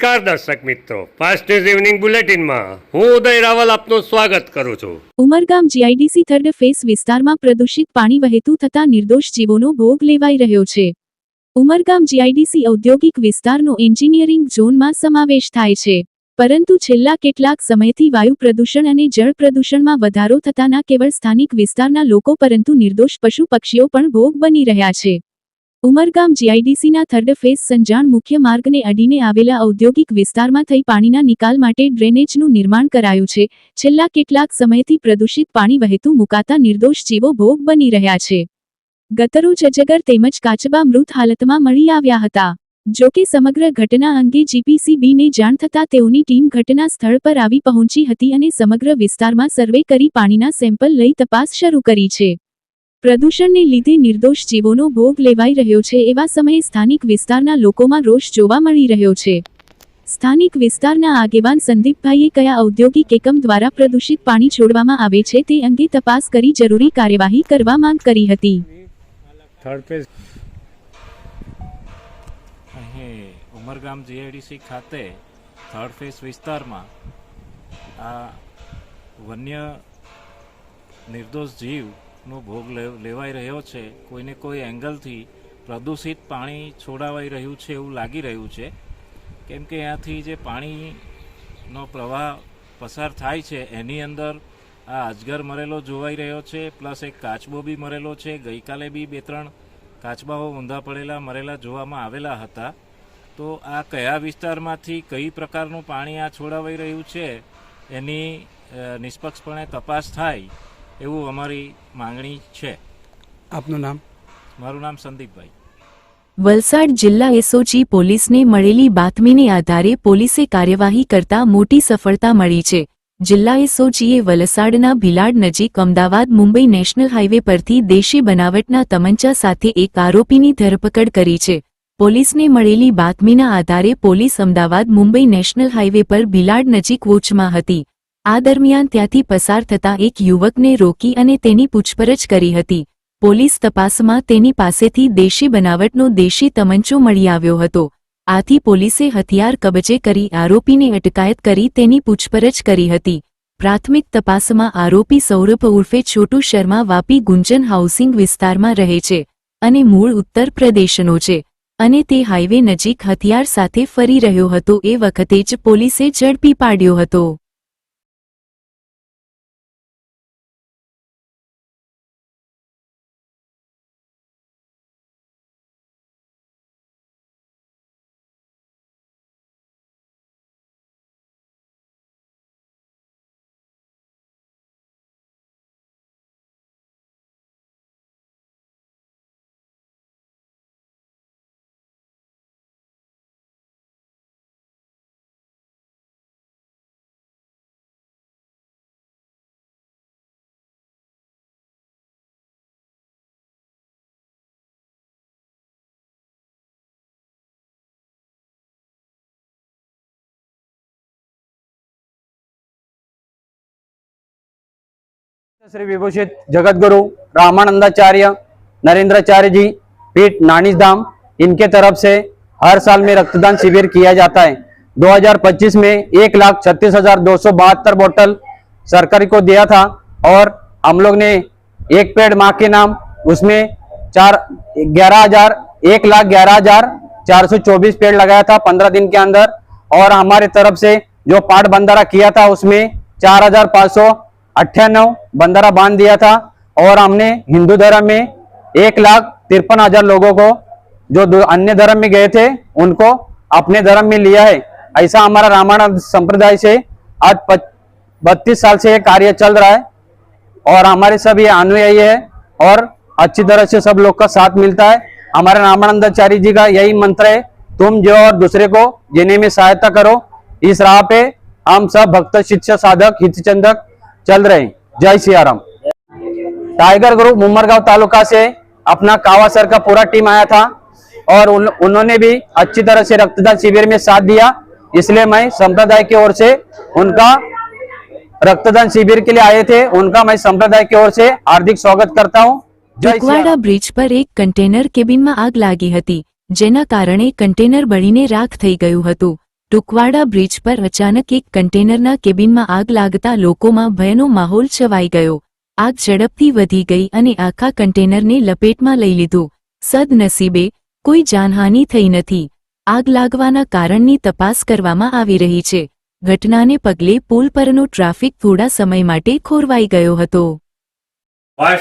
નમસ્કાર દર્શક મિત્રો. ફાસ્ટ ન્યૂઝ ઇવનિંગ બુલેટિનમાં હું ઉદય રાવલ આપનું સ્વાગત કરું છું. ઉમરગામ જીઆઈડીસી થર્ડ ફેસ વિસ્તારમાં પ્રદૂષિત પાણી વહેતું થતા નિર્દોષ જીવોનો ભોગ લેવાઈ રહ્યો છે. ઉમરગામ જીઆઈડીસી ઔદ્યોગિક વિસ્તારનો એન્જિનિયરિંગ ઝોનમાં સમાવેશ થાય છે. પરંતુ છેલ્લા કેટલાક સમયથી વાયુ પ્રદૂષણ અને જળ પ્રદૂષણમાં વધારો થતાના કેવળ સ્થાનિક વિસ્તારના લોકો પરંતુ નિર્દોષ પશુ પક્ષીઓ પણ ભોગ બની રહ્યા છે. ઉમરગામ જીઆઈડીસીના થર્ડ ફેઝ સંજાણ મુખ્ય માર્ગને અડીને આવેલા ઔદ્યોગિક વિસ્તારમાં થઈ પાણીના નિકાલ માટે ડ્રેનેજનું નિર્માણ કરાયું છે. છેલ્લા કેટલાક સમયથી પ્રદૂષિત પાણી વહેતું મુકાતા નિર્દોષ જીવો ભોગ બની રહ્યા છે. ગતરો જજગર તેમજ કાચબા મૃત હાલતમાં મળી આવ્યા હતા. જો કે સમગ્ર ઘટના અંગે જીપીસીબીને જાણ થતાં તેઓની ટીમ ઘટના સ્થળ પર આવી પહોંચી હતી અને સમગ્ર વિસ્તારમાં સર્વે કરી પાણીના સેમ્પલ લઈ તપાસ શરૂ કરી છે. પ્રદૂષણને લીધે નિર્દોષ જીવોનો ભોગ લેવાઈ રહ્યો છે એવા સમયે સ્થાનિક વિસ્તારના લોકોમાં રોષ જોવા મળી રહ્યો છે. સ્થાનિક વિસ્તારના આગેવાન સંદીપભાઈએ કયા ઔદ્યોગિક એકમ દ્વારા પ્રદૂષિત પાણી છોડવામાં આવે છે તે અંગે તપાસ કરી જરૂરી કાર્યવાહી કરવા માંગ કરી હતી. ઉમરગામ જીઆઈડીસી ખાતે થર્ડ ફેસ વિસ્તારમાં આ વન્ય નિર્દોષ જીવનો ભોગ લેવાઈ રહ્યો છે, કોઈને કોઈ એંગલથી પ્રદૂષિત પાણી છોડાવાઈ રહ્યું છે એવું લાગી રહ્યું છે. કેમ કે ત્યાંથી જે પાણીનો પ્રવાહ પસાર થાય છે, એની અંદર આ અજગર મરેલો જોવાઈ રહ્યો છે, પ્લસ એક કાચબો બી મરેલો છે. ગઈકાલે બી બે ત્રણ કાચબાઓ ઊંધા પડેલા મરેલા જોવામાં આવેલા હતા. તો આ કયા વિસ્તારમાંથી કઈ પ્રકારનું પાણી આ છોડાવાઈ રહ્યું છે, એની નિષ્પક્ષપણે તપાસ થાય. એવું અમારી માંગણી છે. આપનું નામ? મારું નામ સંદીપભાઈ. વલસાડ જિલ્લા એસઓજી પોલીસને મળેલી બાતમીને આધારે પોલીસે કાર્યવાહી કરતા મોટી સફળતા મળી છે. જિલ્લા એસઓજીએ વલસાડના ભિલાડ નજીક અમદાવાદ મુંબઈ નેશનલ હાઇવે પરથી દેશી બનાવટના તમંચા સાથે એક આરોપીની ધરપકડ કરી છે. પોલીસને મળેલી બાતમીના આધારે police Ahmedabad Mumbai national highway પર ભિલાડ નજીક વોચમાં હતી. આ દરમિયાન ત્યાંથી પસાર થતા એક યુવકને રોકી અને તેની પૂછપરછ કરી હતી. પોલીસ તપાસમાં તેની પાસેથી દેશી બનાવટનો દેશી તમંચો મળી આવ્યો હતો. આથી પોલીસે હથિયાર કબજે કરી આરોપીને અટકાયત કરી તેની પૂછપરછ કરી હતી. પ્રાથમિક તપાસમાં આરોપી સૌરભ ઉર્ફે છોટુ શર્મા વાપી ગુંજન હાઉસિંગ વિસ્તારમાં રહે છે અને મૂળ ઉત્તર પ્રદેશનો છે અને તે હાઈવે નજીક હથિયાર સાથે ફરી રહ્યો હતો. એ વખતે જ પોલીસે ઝડપી પાડ્યો હતો. श्री विभूषित जगतगुरु रामानंदाचार्य नरेंद्राचार्य जी पीठ नानी धाम इनके तरफ़ से हर साल में रक्तदान शिविर किया जाता है। 2025 में एक लाख छत्तीस हज़ार दो सौ बहत्तर बोतल सरकारी को दिया था और हम लोग ने एक पेड़ माँ के नाम, उसमें चार, ग्यारह हज़ार, एक लाख ग्यारह हज़ार चार सौ चौबीस पेड़ लगाया था पंद्रह दिन के अंदर और हमारे तरफ़ से जो पाट बंधारा किया था, उसमें चार हज़ार पाँच सौ अट्ठानव बंधारा बाँध दिया था और हमने हिंदू धर्म में एक लाख तिरपन हज़ार लोगों को, जो अन्य धर्म में गए थे, उनको अपने धर्म में लिया है। ऐसा हमारा रामायण संप्रदाय से आज बत्तीस साल से ये कार्य चल रहा है और हमारे सब ये अनुयायी है और अच्छी तरह से सब लोग का साथ मिलता है। हमारे रामानंदाचार्य जी का यही मंत्र है, तुम जो और दूसरे को जीने में सहायता करो। इस राह पे हम सब भक्त शिक्षा साधक, हितचंदक चल रहे हैं जय सियाराम टाइगर ग्रुप मुमरगांव तालुका से अपना कावासर का पूरा टीम आया था और उन, उन्होंने भी अच्छी तरह से रक्तदान शिविर में साथ दिया इसलिए मैं संप्रदाय की ओर से उनका रक्तदान शिविर के लिए आए थे उनका मैं संप्रदाय की ओर से हार्दिक स्वागत करता हूँ जय सिया ટીકવાડા બ્રિજ પર એક કન્ટેનર કેબિનમાં આગ લાગી હતી જેના કારણે કન્ટેનર બળીને રાખ થઈ ગયું હતું ટુકવાડા બ્રિજ પર અચાનક એક કન્ટેનરના કેબિનમાં આગ લાગતા લોકોમાં ભયનો માહોલ છવાઈ ગયો. આગ ઝડપથી વધી ગઈ અને આખા કન્ટેનરને લપેટમાં લઈ લીધું. સદનસીબે કોઈ જાનહાનિ થઈ નથી. આગ લાગવાના કારણની તપાસ કરવામાં આવી રહી છે. ઘટનાને પગલે પુલ પરનો ટ્રાફિક થોડા સમય માટે ખોરવાઈ ગયો હતો.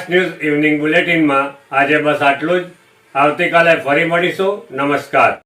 ન્યૂઝ ઇવનિંગ બુલેટિનમાં આજે બસ આટલું જ. આવતીકાલે ફરી મળીશું. નમસ્કાર.